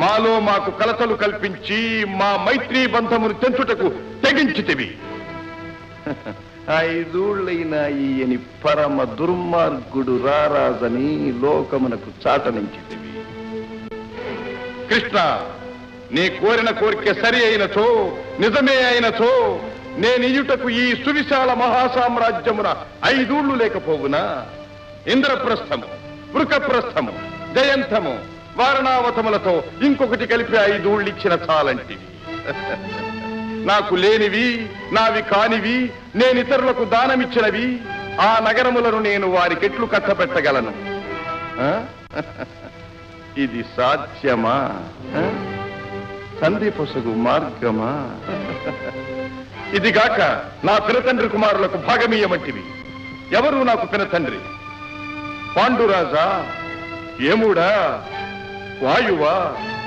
మాలో మాకు కలతలు కల్పించి మా మైత్రీ బంధమును తెంచుటకు తెగించితివి. ఐదూళ్ళైనా ఈయని పరమ దుర్మార్గుడు రారాజని లోకమునకు చాటనించితివి. కృష్ణ నీ కోరిన కోరిక సరి అయినచో నిజమే అయినచో నేనియుటకు ఈ సువిశాల మహాసామ్రాజ్యమున ఐదూళ్ళు లేకపోవునా? ఇంద్రప్రస్థము వృకప్రస్థము జయంతము వారణావతములతో ఇంకొకటి కలిపి ఐదు ఇచ్చిన చాలంటివి. నాకు లేనివి నావి కానివి నేను ఇతరులకు దానమిచ్చినవి ఆ నగరములను నేను వారికెట్లు కట్టబెట్టగలను. కట్టపెట్టగలను ఇది సాధ్యమా? తండ్రి పొసగు మార్గమా? ఇదిగాక నా పినతండ్రి కుమారులకు భాగమీయమంటివి. ఎవరు నాకు పినతండ్రి? పాండురాజా? ఏముడా? వాయువా?